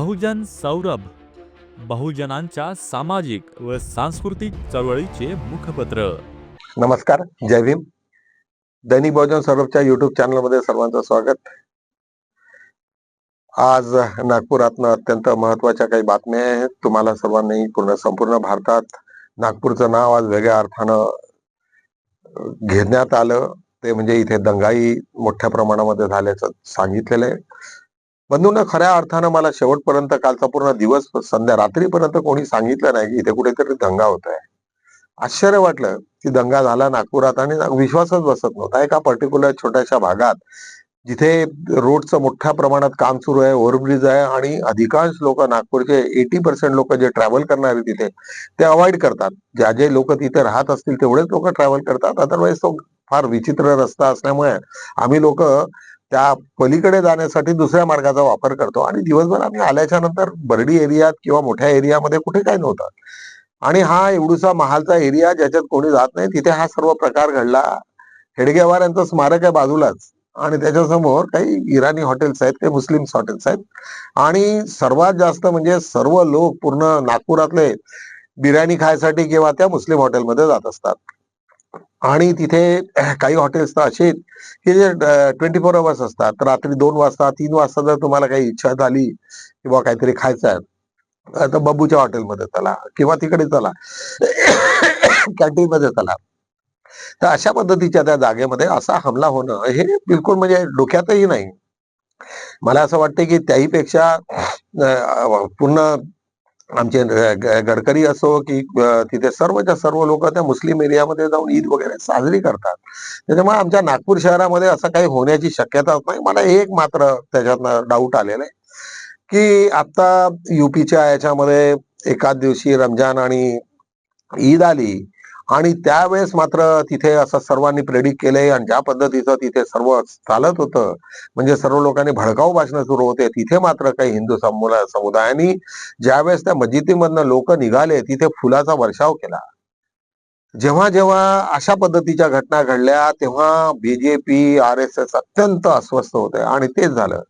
बहुजन सौरभ बहुजनांच्या सामाजिक व सांस्कृतिक चळवळीचे मुखपत्र. नमस्कार जय भीम. दैनिक बहुजन सौरभच्या युट्यूब चॅनलमध्ये सर्वांचं स्वागत. आज नागपुरातनं अत्यंत महत्त्वाच्या काही बातम्या आहेत. तुम्हाला सर्वांनी पूर्ण संपूर्ण भारतात नागपूरचं नाव आज वेगळ्या अर्थानं घेण्यात आलं. ते म्हणजे इथे दंगाई मोठ्या प्रमाणामध्ये झाल्याचं सांगितलेलं आहे. बंधूंना खऱ्या अर्थानं मला शेवटपर्यंत कालचा पूर्ण दिवस संध्या रात्रीपर्यंत कोणी सांगितलं नाही की इथे कुठेतरी दंगा होत आहे आश्चर्य वाटलं की दंगा झाला नागपुरात आणि विश्वासच बसत नव्हता. एका पर्टिक्युलर छोट्याशा भागात जिथे रोडचं मोठ्या प्रमाणात काम सुरू आहे ओव्हरब्रिज आहे आणि अधिकांश लोक नागपूरचे एटी पर्सेंट लोक जे ट्रॅव्हल करणारे तिथे ते अवॉइड करतात. ज्या जे लोक तिथे राहत असतील तेवढेच लोक ट्रॅव्हल करतात. अदरवाईज तो फार विचित्र रस्ता असल्यामुळे आम्ही लोक त्या पलीकडे जाण्यासाठी दुसऱ्या मार्गाचा वापर करतो. आणि दिवसभर आम्ही आल्याच्यानंतर बर्डी एरियात किंवा मोठ्या एरियामध्ये कुठे काही नव्हतं. आणि हा एवढूसा महालचा एरिया ज्याच्यात कोणी जात नाही तिथे हा सर्व प्रकार घडला. हेडगेवार यांचं स्मारक आहे बाजूलाच. आणि त्याच्यासमोर काही इराणी हॉटेल्स आहेत काही मुस्लिम हॉटेल्स आहेत. आणि सर्वात जास्त म्हणजे सर्व लोक पूर्ण नागपुरातले बिर्याणी खायसाठी किंवा त्या मुस्लिम हॉटेलमध्ये जात असतात. आणि तिथे काही हॉटेल्स तर असे की जे ट्वेंटी फोर अवर्स असतात रात्री दोन वाजता तीन वाजता जर तुम्हाला काही इच्छा झाली किंवा काहीतरी खायचं आहे तर बब्बूच्या हॉटेलमध्ये चला किंवा तिकडे चला. कॅन्टीन मध्ये चला. तर अशा पद्धतीच्या त्या जागेमध्ये असा हमला होणं हे बिलकुल म्हणजे डोक्यातही नाही. मला असं वाटतं की त्याहीपेक्षा पूर्ण आमचे गडकरी असो की तिथे सर्वच्या सर्व लोक त्या मुस्लिम एरियामध्ये जाऊन ईद वगैरे साजरी करतात. त्याच्यामुळे आमच्या नागपूर शहरामध्ये असं काही होण्याची शक्यताच नाही. मला एक मात्र त्याच्यातनं डाऊट आलेला आहे की आता युपीच्या याच्यामध्ये एकाच दिवशी रमजान आणि ईद आली आणि त्यावेळेस मात्र तिथे असं सर्वांनी प्रेडिक्ट केलंय आणि ज्या पद्धतीचं तिथे सर्व चालत होतं म्हणजे सर्व लोकांनी भडकाऊ भाषणं सुरू होते तिथे मात्र काही हिंदू समुदाय समुदायानी ज्यावेळेस त्या मस्जिदीमधनं लोक निघाले तिथे फुलाचा वर्षाव केला. जेव्हा जेव्हा अशा पद्धतीच्या घटना घडल्या तेव्हा बीजेपी आर एस एस अत्यंत अस्वस्थ होते आणि तेच झालं.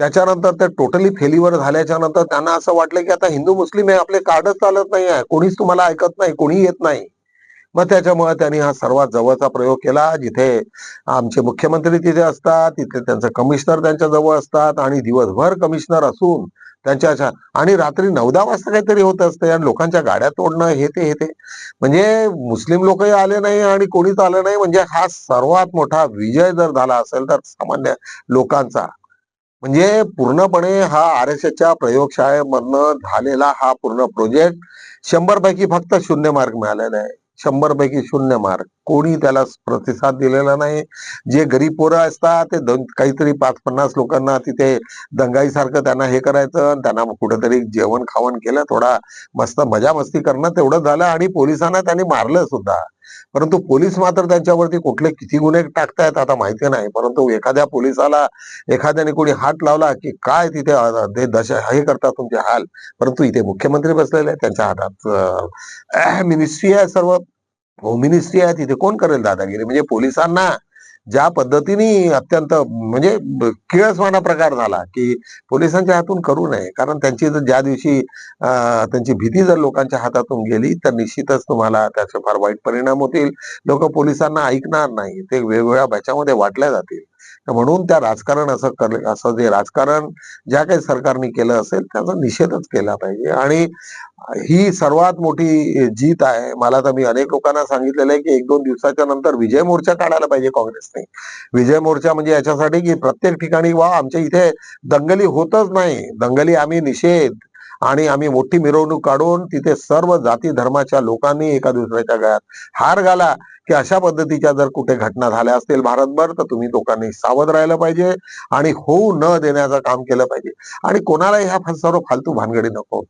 त्याच्यानंतर ते टोटली फेलीवर झाल्याच्यानंतर त्यांना असं वाटलं की आता हिंदू मुस्लिम हे आपले कार्डच चालत नाही आहे कोणीच तुम्हाला ऐकत नाही कोणी येत नाही. मग त्याच्यामुळे त्यांनी हा सर्वात जवळचा प्रयोग केला जिथे आमचे मुख्यमंत्री तिथे असतात तिथे त्यांचं कमिशनर त्यांच्या जवळ असतात आणि दिवसभर कमिशनर असून त्यांच्या अशा आणि रात्री नऊ दहा वाजता काहीतरी होत असते आणि लोकांच्या गाड्या तोडणं हे ते हे ते. म्हणजे मुस्लिम लोकही आले नाही आणि कोणीच आलं नाही. म्हणजे हा सर्वात मोठा विजय जर झाला असेल तर सामान्य लोकांचा. म्हणजे पूर्णपणे हा आर एस एसच्या प्रयोगशाळेमधनं झालेला हा पूर्ण प्रोजेक्ट शंभर पैकी फक्त शून्य मार्क मिळालेला आहे. शंभर पैकी शून्य मार्क. कोणी त्याला प्रतिसाद दिलेला नाही. जे गरीब पोरं असतात ते दोन काहीतरी पाच पन्नास लोकांना तिथे दंगाई सारखं त्यांना हे करायचं आणि त्यांना कुठेतरी जेवण खावण केलं थोडा मस्त मजा मस्ती करणं तेवढं झालं आणि पोलिसांना त्यांनी मारलं सुद्धा. परंतु पोलीस मात्र त्यांच्यावरती कुठले किती गुन्हे टाकतायत आता माहिती नाही. परंतु एखाद्या पोलिसाला एखाद्याने कोणी हात लावला की काय तिथे दशा हे करतात तुमचे हाल. परंतु इथे मुख्यमंत्री बसलेले आहेत त्यांच्या हातात मिनिस्ट्री आहे सर्व. होम मिनिस्ट्री आहे तिथे कोण करेल दादागिरी? म्हणजे पोलिसांना ज्या पद्धतीने अत्यंत म्हणजे किळसवाना किळसवाणा प्रकार झाला की पोलिसांच्या हातून करू नये. कारण त्यांची जर ज्या दिवशी त्यांची भीती जर लोकांच्या हातातून गेली तर निश्चितच तुम्हाला त्याचे फार वाईट परिणाम होतील. लोक पोलिसांना ऐकणार नाही. ते वेगवेगळ्या बॅचामध्ये वाटल्या जातील. म्हणून त्या राजकारण असं कर असं जे राजकारण ज्या काही सरकारने केलं असेल त्याचा निषेधच केला पाहिजे. आणि ही सर्वात मोठी जीत आहे. मला तर मी अनेक लोकांना सांगितलेलं आहे की एक दोन दिवसाच्या नंतर विजय मोर्चा काढायला पाहिजे काँग्रेसने. विजय मोर्चा म्हणजे याच्यासाठी की प्रत्येक ठिकाणी वा आमच्या इथे दंगली होतच नाही. दंगली आम्ही निषेध. आणि आम्ही मोठी मिरवणूक काढून तिथे सर्व जाती धर्माच्या लोकांनी एका दुसऱ्याच्या गळ्यात हार घाला की अशा पद्धतीच्या जर कुठे घटना झाल्या असतील भारतभर तर तुम्ही लोकांनी सावध राहिलं पाहिजे आणि होऊ न देण्याचं काम केलं पाहिजे. आणि कोणालाही ह्या सर्व फालतू भानगडी नको.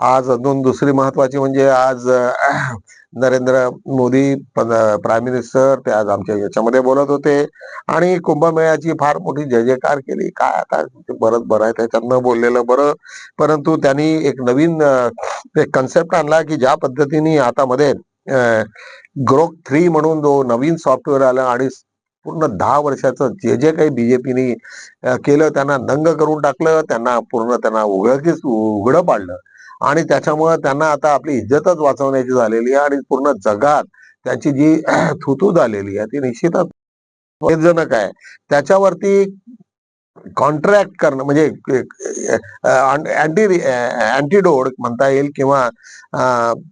आज अजून दुसरी महत्वाची म्हणजे आज नरेंद्र मोदी प्राईम मिनिस्टर ते आज आमच्या याच्यामध्ये बोलत होते. आणि कुंभमेळ्याची फार मोठी जय जयकार केली. काय आता बरंच बरं आहे त्याच्यात न बोललेलं बरं. परंतु त्यांनी एक नवीन एक कन्सेप्ट आणला की ज्या पद्धतीने आता मध्ये ग्रोक थ्री म्हणून जो नवीन सॉफ्टवेअर आला आणि पूर्ण दहा वर्षाचं जे जे काही बीजेपीने केलं त्यांना दंग करून टाकलं त्यांना पूर्ण त्यांना उघडकीच उघडं पाडलं. आणि त्याच्यामुळं त्यांना आता आपली इज्जतच वाचवण्याची झालेली आहे आणि पूर्ण जगात त्यांची जी थुतू झालेली आहे ती निश्चितच वेदजनक आहे. त्याच्यावरती कॉन्ट्रॅक्ट करणं म्हणजे अँटी अँटीडोड म्हणता येईल किंवा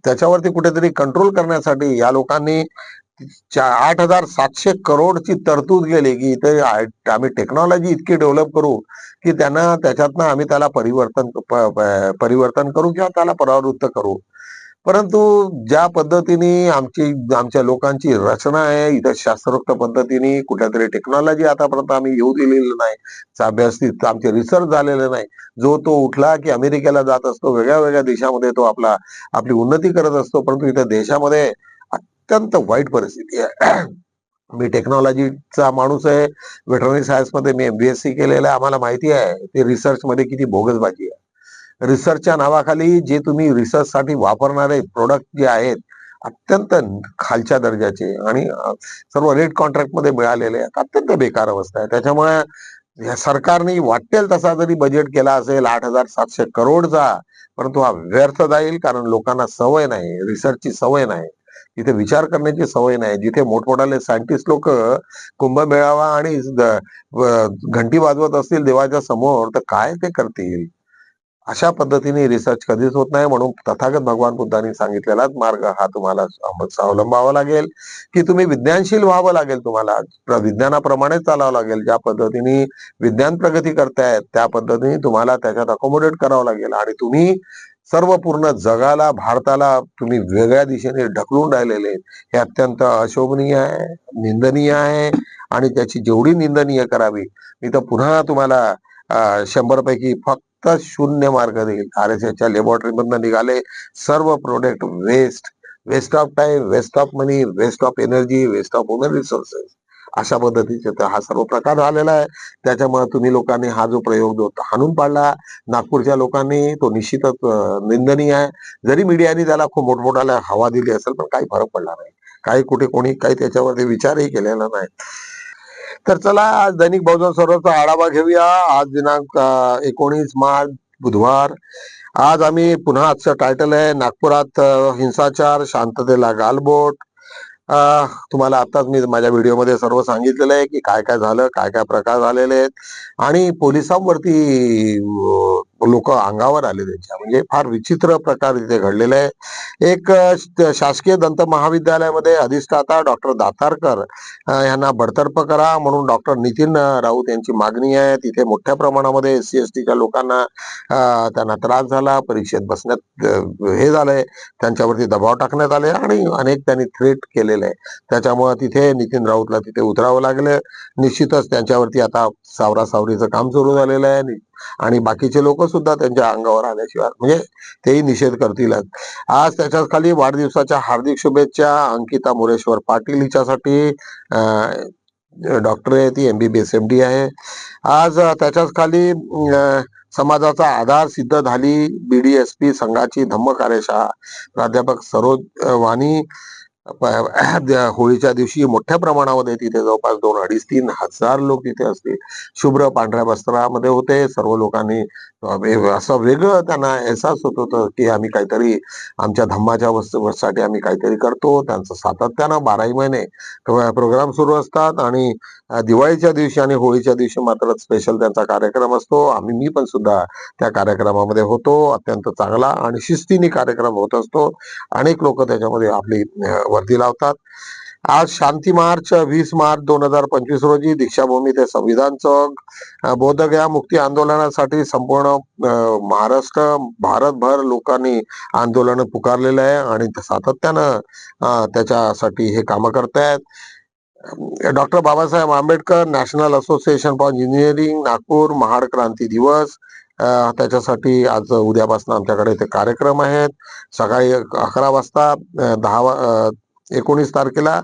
त्याच्यावरती कुठेतरी कंट्रोल करण्यासाठी या लोकांनी आठ हजार सातशे करोडची तरतूद गेली की इथे आम्ही टेक्नॉलॉजी इतकी डेव्हलप करू की त्यांना त्याच्यातनं आम्ही त्याला परिवर्तन परिवर्तन करू किंवा त्याला परावृत्त करू. परंतु ज्या पद्धतीने आमची आमच्या लोकांची रचना आहे इथं शास्त्रोक्त पद्धतीने कुठल्या टेक्नॉलॉजी आतापर्यंत आम्ही येऊ दिलेलं नाही अभ्यासित आमचे रिसर्च झालेले नाही जो तो उठला की अमेरिकेला जात असतो वेगळ्या वेगळ्या देशामध्ये तो आपला आपली उन्नती करत असतो परंतु इथं देशामध्ये अत्यंत वाईट परिस्थिती आहे. मी टेक्नॉलॉजीचा माणूस आहे. वेटरनरी सायन्समध्ये मी एमबीएससी केलेलं आहे. आम्हाला माहिती आहे. ते रिसर्च मध्ये किती भोगसबाजी आहे. रिसर्चच्या नावाखाली जे तुम्ही रिसर्च साठी वापरणारे प्रोडक्ट जे आहेत अत्यंत खालच्या दर्जाचे आणि सर्व रेट कॉन्ट्रॅक्टमध्ये मिळालेले आहेत. अत्यंत बेकार अवस्था आहे. त्याच्यामुळे या सरकारने वाटेल तसा जरी बजेट केला असेल आठ हजार सातशे करोडचा परंतु हा व्यर्थ जाईल कारण लोकांना सवय नाही. रिसर्चची सवय नाही. तिथे विचार करण्याची सवय नाही. जिथे मोठमोठाले सायंटिस्ट लोक कुंभमेळावा आणि घंटी वाजवत असतील देवाच्या समोर तर काय ते करतील? अशा पद्धतीने रिसर्च कधीच होत नाही म्हणून तथागत भगवान बुद्धांनी सांगितलेलाच मार्ग हा तुम्हाला अवलंबावा लागेल. की तुम्ही विज्ञानशील व्हावं लागेल तुम्हाला. विज्ञानाप्रमाणेच चालावं लागेल. ज्या पद्धतीने विज्ञान प्रगती करतायत त्या पद्धतीने तुम्हाला त्याच्यात अकोमोडेट करावं लागेल. आणि तुम्ही सर्व पूर्ण जगाला भारताला तुम्ही वेगळ्या दिशेने ढकलून राहिलेले हे अत्यंत अशोभनीय आहे निंदनीय आहे आणि त्याची जेवढी निंदनीय करावी मी तर पुन्हा तुम्हाला शंभरपैकी शंभर पैकी फक्त शून्य मार्क देईल. आर एस एसच्या लॅबोरेटरीमधनं निघाले. सर्व product waste waste of time waste of money waste of energy waste of our resources अशा पद्धतीचे. तर हा सर्व प्रकार झालेला आहे. त्याच्यामुळे तुम्ही लोकांनी हा जो प्रयोग जो हाणून पाडला नागपूरच्या लोकांनी तो निश्चितच निंदनीय आहे. जरी मीडियाने त्याला खूप मोठमोठाला हवा दिली असेल पण काही फरक पडला नाही. काही कुठे कोणी काही त्याच्यावरती विचारही केलेला नाही. तर चला आज दैनिक बहुजन सर्वचा आढावा घेऊया. आज दिनांक एकोणीस मार्च बुधवार. आज आम्ही पुन्हा आजचं टायटल आहे नागपुरात हिंसाचार शांततेला गालबोट. तुम्हाला आताच मी माझ्या व्हिडिओमध्ये सर्व सांगितलेलं आहे की काय काय झालं काय काय प्रकार झालेले आहेत. आणि पोलिसांवरती लोक अंगावर आले त्यांच्या. म्हणजे फार विचित्र प्रकार तिथे घडलेले आहे. एक शासकीय दंत महाविद्यालयामध्ये अधिष्ठाता डॉक्टर दातारकर यांना बडतर्फ करा म्हणून डॉक्टर नितीन राऊत यांची मागणी आहे. तिथे मोठ्या प्रमाणामध्ये एस सी एस टीच्या लोकांना त्यांना त्रास झाला. परीक्षेत बसण्यात हे झालंय. त्यांच्यावरती दबाव टाकण्यात आले आणि अनेक त्यांनी थ्रेट केलेले आहे. त्याच्यामुळे तिथे नितीन राऊतला तिथे उतरावं लागलं. निश्चितच त्यांच्यावरती आता सावरा सावरीचं काम सुरू झालेलं आहे. आणि बाकीचे लोक सुद्धा त्यांच्या अंगावर आल्याशिवाय म्हणजे तेही निषेध करतीलच आज त्याच्याच खाली वाढदिवसाच्या हार्दिक शुभेच्छा अंकिता मुरेश्वर पाटील हिच्यासाठी. डॉक्टर आहे ती एमबीबीएस एम डी आहे. आज त्याच्याच खाली समाजाचा आधार सिद्ध झाली. बीडीएसपी संघाची धम्म कार्यशाळा. प्राध्यापक सरोज वाणी होळीच्या दिवशी मोठ्या प्रमाणामध्ये तिथे जवळपास दोन अडीच तीन हजार लोक तिथे असतील. शुभ्र पांढऱ्या वस्त्रामध्ये होते. सर्व लोकांनी असं वेगळं त्यांना एहसास होत होतं की आम्ही काहीतरी आमच्या धम्माच्या वस्तूसाठी आम्ही काहीतरी करतो. त्यांचं सातत्यानं बाराही महिने प्रोग्राम सुरू असतात आणि दिवाळीच्या दिवशी आणि होळीच्या दिवशी मात्र स्पेशल त्यांचा कार्यक्रम असतो. आम्ही मी पण सुद्धा त्या कार्यक्रमामध्ये होतो. अत्यंत चांगला आणि शिस्तीने कार्यक्रम होत असतो. अनेक लोक त्याच्यामध्ये आपली अं, वर्दी लावतात. आज शांती मार्च वीस मार्च दोन हजार पंचवीस रोजी दीक्षाभूमी ते संविधान चौक बोधगया मुक्ती आंदोलनासाठी संपूर्ण महाराष्ट्र भारतभर लोकांनी आंदोलन पुकारलेलं आहे आणि सातत्यानं त्याच्यासाठी हे कामं करतायत. Doctor Babasaheb Ambedkar national association for engineering Nagpur Mahad क्रांती दिवस त्याच्यासाठी आज उद्यापासून आमच्याकडे ते कार्यक्रम आहेत. सकाळी अकरा वाजता दहा वा- एकोणीस तारखेला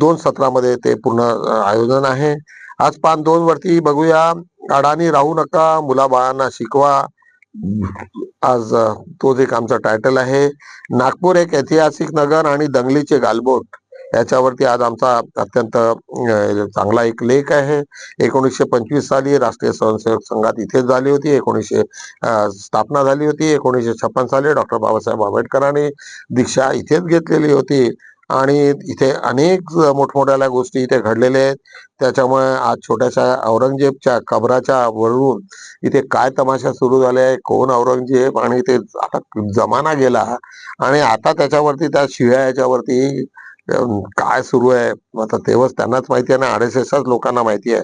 दोन सत्रामध्ये ते पूर्ण आयोजन आहे. आज पान दोन वरती बघूया. अडाणी राहू नका मुलाबाळांना शिकवा. आज तोच एक आमचा टायटल आहे. नागपूर एक ऐतिहासिक नगर आणि दंगलीचे गालबोट. याच्यावरती आज आमचा अत्यंत चांगला एक लेख आहे. एकोणीसशे पंचवीस साली राष्ट्रीय स्वयंसेवक संघात इथेच झाली होती. एकोणीसशे स्थापना झाली होती. एकोणीसशे छप्पन साली डॉक्टर बाबासाहेब आंबेडकरांनी दीक्षा इथेच घेतलेली होती. आणि इथे अनेक मोठमोठ्या गोष्टी इथे घडलेल्या आहेत. त्याच्यामुळे आज छोट्याशा औरंगजेबच्या कबराच्या वरून इथे काय तमाशा सुरू झाले आहे कोण औरंगजेब आणि ते आता जमाना गेला. आणि आता त्याच्यावरती त्या शिव्या याच्यावरती काय सुरू आहे? आता तेव्हाच त्यांनाच माहिती आहे ना आर एस एसच लोकांना माहिती आहे.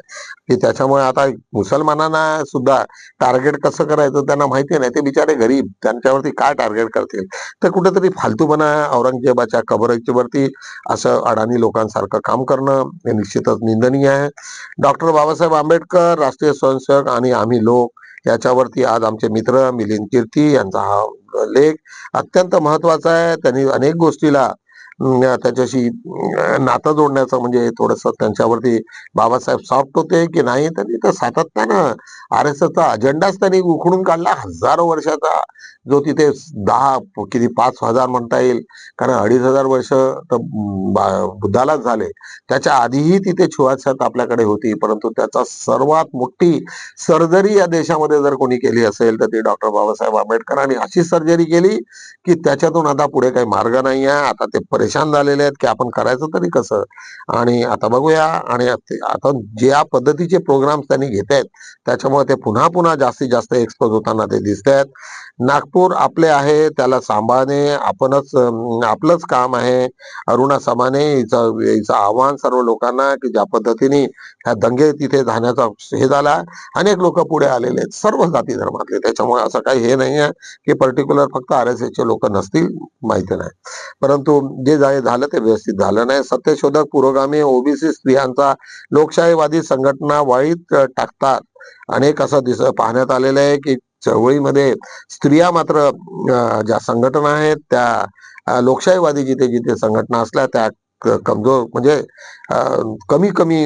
की त्याच्यामुळे आता मुसलमानांना सुद्धा टार्गेट कसं करायचं त्यांना माहिती नाही ते बिचारे गरीब. त्यांच्यावरती काय टार्गेट करतील? तर कुठेतरी फालतूपणा औरंगजेबाच्या कबरेवरती असं अडाणी लोकांसारखं काम करणं हे निश्चितच निंदनीय आहे. डॉक्टर बाबासाहेब आंबेडकर राष्ट्रीय स्वयंसेवक आणि आम्ही लोक याच्यावरती आज आमचे मित्र मिलिंद कीर्ती यांचा हा लेख अत्यंत महत्त्वाचा आहे. त्यांनी अनेक गोष्टीला त्याच्याशी नातं जोडण्याचं म्हणजे थोडस त्यांच्यावरती बाबासाहेब सॉफ्ट होते की नाही त्यांनी तर सातत्यानं आर एस एसचा अजेंडाच त्यांनी उखडून काढला. हजारो वर्षाचा जो तिथे दहा किती पाच हजार म्हणता येईल. कारण अडीच हजार वर्ष तर बुद्धालाच झाले. त्याच्या आधीही तिथे छुआछात आपल्याकडे होती. परंतु त्याचा सर्वात मोठी सर्जरी या देशामध्ये जर कोणी केली असेल तर ती डॉक्टर बाबासाहेब आंबेडकरांनी अशी सर्जरी केली की त्याच्यातून आता पुढे काही मार्ग नाही आहे आता ते परेशान झालेले आहेत की आपण करायचं तरी कसं? आणि आता बघूया. आणि आता ज्या पद्धतीचे प्रोग्राम्स त्यांनी घेत आहेत त्याच्यामुळे ते पुन्हा पुन्हा जास्तीत जास्त एक्सपोज होताना ते दिसत आहेत. नागपूर आपले आहे त्याला सांभाळणे आपणच आपलंच काम आहे. अरुणा समाने हिचं हिचं आव्हान सर्व लोकांना की ज्या पद्धतीने ह्या दंगे तिथे जाण्याचा हे झाला. अनेक लोक पुढे आलेले आहेत सर्व जाती धर्मातले. त्याच्यामुळे असं काही हे नाही आहे की पर्टिक्युलर फक्त आर एस चे लोक नसतील माहिती नाही. परंतु जे जा- झालं ते व्यवस्थित झालं नाही. सत्यशोधक पुरोगामी ओबीसी स्त्रियांचा लोकशाहीवादी संघटना वाईत टाकतात. अनेक असं दिस पाहण्यात आलेलं आहे की चळवळीमध्ये स्त्रिया मात्र ज्या संघटना आहेत त्या लोकशाहीवादी जिथे जिथे संघटना असल्या त्या कमजोर म्हणजे कमी कमी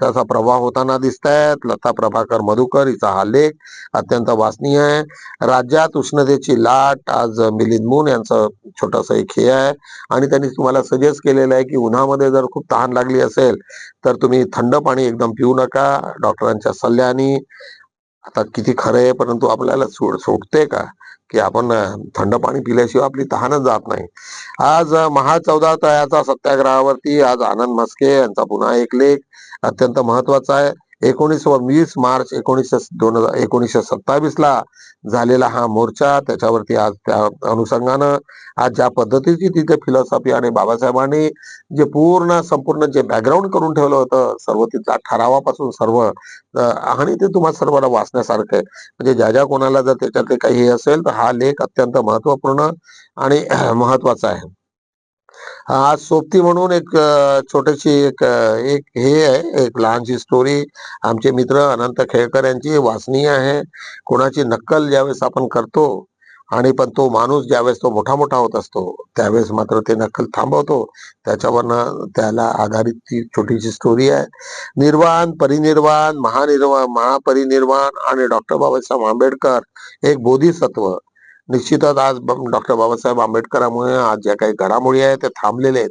त्याचा प्रभाव होताना दिसत आहेत लता प्रभाकर मधुकर हिचा हा लेख अत्यंत वाचनीय आहे. राज्यात उष्णतेची लाट आज मिलिंद मून यांचं छोटस एक हे आहे. आणि त्यांनी तुम्हाला सजेस्ट केलेलं आहे की उन्हामध्ये जर खूप तहान लागली असेल तर तुम्ही थंड पाणी एकदम पिऊ नका. डॉक्टरांच्या सल्ल्याने. आता किती खरं आहे परंतु आपल्याला सोड सोडते का? की आपण थंड पाणी पिल्याशिवाय आपली तहानच जात नाही. आज महा चौदा तळ्याचा सत्याग्रहावरती आज आनंद म्हस्के यांचा पुन्हा एक लेख अत्यंत महत्त्वाचा आहे. एकोणीस व वीस मार्च एकोणीसशे दोन हजार एकोणीसशे सत्तावीस ला झालेला हा मोर्चा. त्याच्यावरती आज त्या अनुषंगानं आज ज्या पद्धतीची तिथे फिलॉसॉफी आणि बाबासाहेबांनी जे पूर्ण संपूर्ण जे बॅकग्राऊंड करून ठेवलं होतं सर्व तिथला ठरावापासून सर्व आणि ते तुम्हाला सर्वांना वाचण्यासारखं आहे. म्हणजे ज्या ज्या कोणाला जर त्याच्यातले काही हे असेल तर हा लेख अत्यंत महत्त्वपूर्ण आणि महत्त्वाचा आहे. आज सोबती म्हणून एक छोटीशी एक एक हे आहे एक लहानशी स्टोरी आमचे मित्र अनंत खेळकर यांची वाचनीय आहे. कोणाची नक्कल ज्यावेळेस आपण करतो आणि पण तो माणूस ज्यावेळेस तो मोठा मोठा होत असतो त्यावेळेस मात्र ते नक्कल थांबवतो. त्याच्यावरनं त्याला आधारित ती छोटीशी स्टोरी आहे. निर्वाण परिनिर्वाण महानिर्वाण महापरिनिर्वाण आणि डॉक्टर बाबासाहेब आंबेडकर एक बोधिसत्व. निश्चितच आज डॉक्टर बाबासाहेब आंबेडकरांमुळे आज ज्या काही घडामोडी आहेत ते थांबलेले आहेत.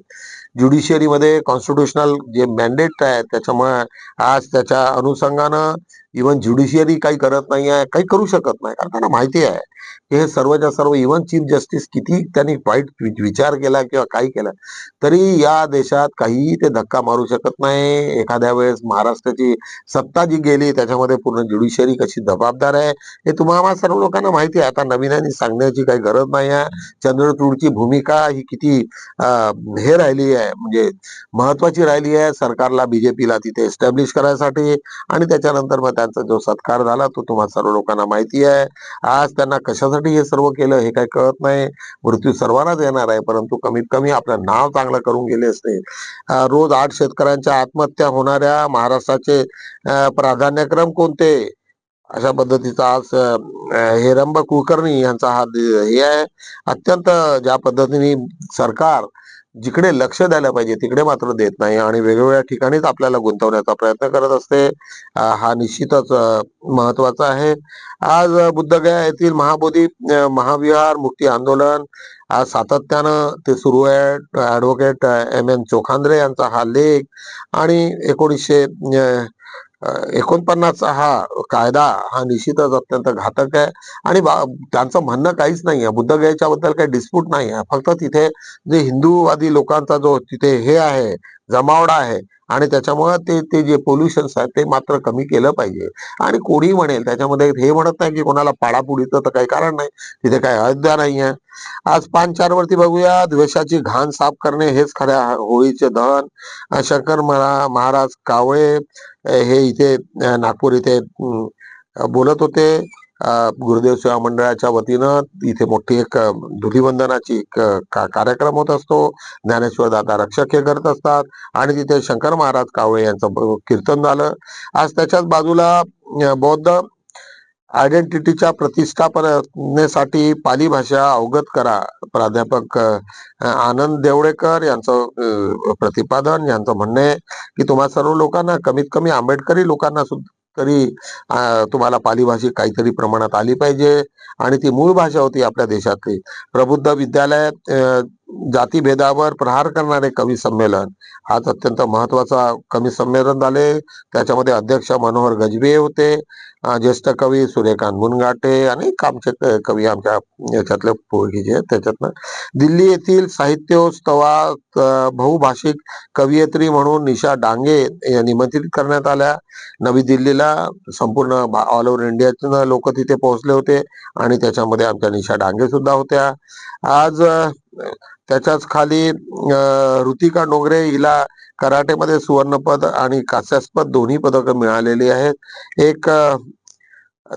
ज्युडिशियरीमध्ये कॉन्स्टिट्युशनल जे मॅन्डेट आहे त्याच्यामुळे आज त्याच्या अनुषंगानं इव्हन ज्युडिशियरी काही करत नाही आहे काही करू शकत नाही. कारण त्यांना माहिती आहे की हे सर्वच्या सर्व इव्हन चीफ जस्टिस किती त्यांनी वाईट विचार केला किंवा काही केला तरी या देशात काहीही ते धक्का मारू शकत नाही. एखाद्या वेळेस महाराष्ट्राची सत्ता जी गेली त्याच्यामध्ये पूर्ण ज्युडिशियरी कशी जबाबदार आहे हे तुम्हाला सर्व लोकांना माहिती आहे. आता नवीनांनी सांगण्याची काही गरज नाही आहे. चंद्रचूडची भूमिका ही किती हे राहिली आहे म्हणजे महत्वाची राहिली आहे सरकारला बीजेपीला तिथे एस्टॅब्लिश करायसाठी. आणि त्याच्यानंतर मग त्यांचा जो सत्कार झाला तो तुम्हाला सर्व लोकांना माहिती आहे. आज त्यांना कशासाठी हे सर्व केलं हे काही कळत नाही. मृत्यू सर्वांनाच येणार आहे परंतु कमीत कमी आपलं नाव चांगलं करून गेले असते. रोज आठ शेतकऱ्यांच्या आत्महत्या होणाऱ्या महाराष्ट्राचे प्राधान्यक्रम कोणते? अशा पद्धतीचा आज हेरंब कुलकर्णी यांचा हा हे आहे. अत्यंत ज्या पद्धतीने सरकार जिकडे लक्ष द्यायला पाहिजे तिकडे मात्र देत नाही आणि वेगवेगळ्या ठिकाणीच आपल्याला गुंतवण्याचा प्रयत्न करत असते. हा निश्चितच महत्त्वाचा आहे. आज बुद्धगया येथील महाबोधी महाविहार मुक्ती आंदोलन आज सातत्यानं ते सुरू आहे. ऍडव्होकेट एम एन चोखांद्रे यांचा हा लेख आणि एकोणीसशे एकोणपन्नासचा हा कायदा हा निश्चितच अत्यंत घातक आहे. आणि त्यांचं म्हणणं काहीच नाही आहे बुद्धगयेच्या बद्दल काही डिस्प्यूट नाही आहे फक्त तिथे जे हिंदूवादी लोकांचा जो तिथे हे आहे जमावडा आहे आणि त्याच्यामुळे ते ते जे पोल्युशन्स आहेत ते मात्र कमी केलं पाहिजे. आणि कोणी म्हणेल त्याच्यामध्ये हे म्हणत नाही की कोणाला पाडापुडीचं तर काही कारण नाही. तिथे काही अयोध्या नाही आहे. आज पान चार वरती बघूया द्वेषाची घाण साफ करणे हेच खऱ्या होळीचे धन शंकर महा- महाराज कावळे हे इथे नागपूर इथे बोलत होते. गुरुदेव सेवा मंडळाच्या वतीनं इथे मोठी एक धुलीवंदनाची का- कार्यक्रम होत असतो. ज्ञानेश्वर दादा रक्षक हे करत असतात. आणि तिथे शंकर महाराज कावळे यांचं कीर्तन झालं. आज त्याच्याच बाजूला बौद्ध आयडेंटिटीच्या प्रतिष्ठापनेसाठी पाली भाषा अवगत करा. प्राध्यापक आनंद देवडेकर यांचं प्रतिपादन यांचं म्हणणं आहे की तुम्हा सर्व लोकांना कमीत कमी आंबेडकरी लोकांना सुद्धा तरी तुम्हाला पाली भाषी काहीतरी प्रमाणात आली पाहिजे. आणि ती मूळ भाषा होती आपल्या देशातली. प्रबुद्ध विद्यालयात जातीभेदावर प्रहार करणारे कवी संमेलन आज अत्यंत महत्त्वाचा कवी संमेलन झाले. त्याच्यामध्ये अध्यक्ष मनोहर गजबे होते. ज्येष्ठ कवी सूर्यकांत मुनगाटे आणि आमचे कवी आमच्या याच्यातले पोळगी जे त्याच्यातनं दिल्ली येथील साहित्योत्सवात बहुभाषिक कवयित्री म्हणून निशा डांगे या निमंत्रित करण्यात आल्या. नवी दिल्लीला संपूर्ण ऑल ओव्हर इंडियातून लोक तिथे पोहोचले होते आणि त्याच्यामध्ये आमच्या निशा डांगे सुद्धा होत्या. आज त्याच्याच खाली ऋतिका डोंगरे हिला कराटेमध्ये सुवर्णपद आणि कास्यास्पद दोन्ही पदकं मिळालेली आहेत. एक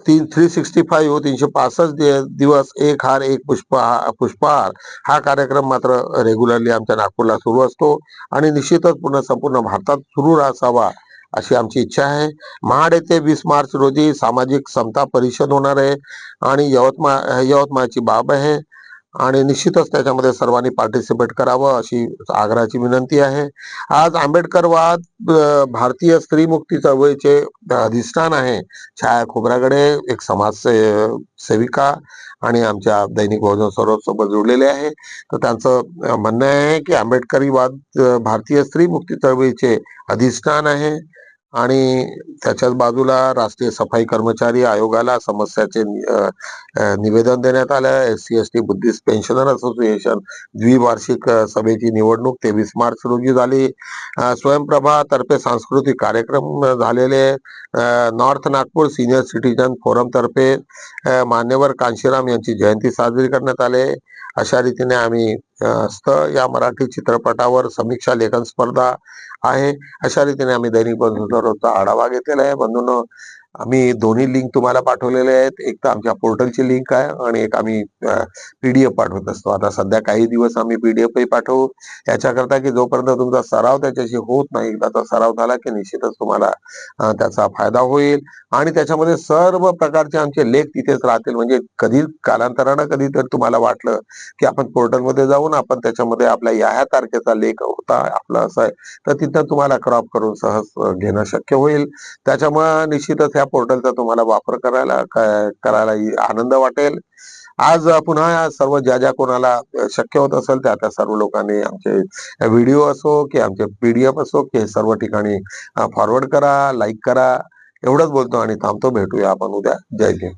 तीन थ्री सिक्स्टी फाईव्ह तीनशे पासष्ट दि- दिवस एक हार एक पुष्प पुष्पहार. हा कार्यक्रम मात्र रेग्युलरली आमच्या नागपूरला सुरू असतो आणि निश्चितच पूर्ण संपूर्ण भारतात सुरू असावा अशी आमची इच्छा आहे. महाड येथे वीस मार्च रोजी सामाजिक समता परिषद होणार आहे आणि यवतमाळ यवतमाळची बाब आहे. आणि निश्चितच त्याच्यामध्ये सर्वांनी पार्टिसिपेट करावं अशी आग्रहाची विनंती आहे. आज आंबेडकरवाद भारतीय भारतीय स्त्रीमुक्ती चळवळीचे अधिष्ठान आहे. छाया खोबरागडे एक समाज से- सेविका आणि आमच्या दैनिक बहुजन सौरभ सोबत जोडलेले आहे. तर त्यांचं म्हणणं आहे की आंबेडकरीवाद वाद भारतीय स्त्री मुक्ती चळवळीचे अधिष्ठान आहे. आणि त्याच्याच बाजूला राष्ट्रीय सफाई कर्मचारी आयोगाला समस्याचे निवेदन देण्यात आलं S C S T Buddhist pensioner association द्विवार्षिक सभेची निवडणूक तेवीस मार्च रोजी झाली. स्वयंप्रभा तर्फे सांस्कृतिक कार्यक्रम झालेले north Nagpur senior citizen forum तर्फे मान्यवर कांशीराम यांची जयंती साजरी करण्यात आले अशा रीतीने आम्ही अ, स्थ या मराठी चित्रपटावर समीक्षा लेखन स्पर्धा आहे. अशा रीतीने आम्ही दैनिक बंधूचा आढावा घेतलेला आहे. बंधूंनो आम्ही दोन्ही लिंक तुम्हाला पाठवलेले आहेत. एक तर आमच्या पोर्टलची लिंक आहे आणि एक आम्ही पीडीएफ पाठवत असतो. आता सध्या काही दिवस आम्ही पीडीएफही पाठवू. याच्याकरता की जोपर्यंत तुमचा सराव त्याच्याशी होत नाही एकदाचा सराव झाला की निश्चितच तुम्हाला त्याचा फायदा होईल. आणि त्याच्यामध्ये सर्व प्रकारचे आमचे लेख तिथेच राहतील. म्हणजे कधी कालांतरानं कधी तर तुम्हाला वाटलं की आपण पोर्टलमध्ये जाऊन आपण त्याच्यामध्ये आपल्या या ह्या तारखेचा लेख होता आपला असा आहे तर तिथं तुम्हाला क्रॉप करून सहज घेणं शक्य होईल. त्याच्यामुळे निश्चितच ह्या पोर्टलचा तुम्हाला वापर करायला करायला आनंद वाटेल. आज पुन्हा सर्व ज्या ज्या कोणाला शक्य होत असेल त्या त्या सर्व लोकांनी आमचे व्हिडिओ असो की आमचे पीडीएफ असो की हे सर्व ठिकाणी फॉरवर्ड करा लाईक करा. एवढंच बोलतो आणि थांबतो. भेटूया आपण उद्या. जय भीम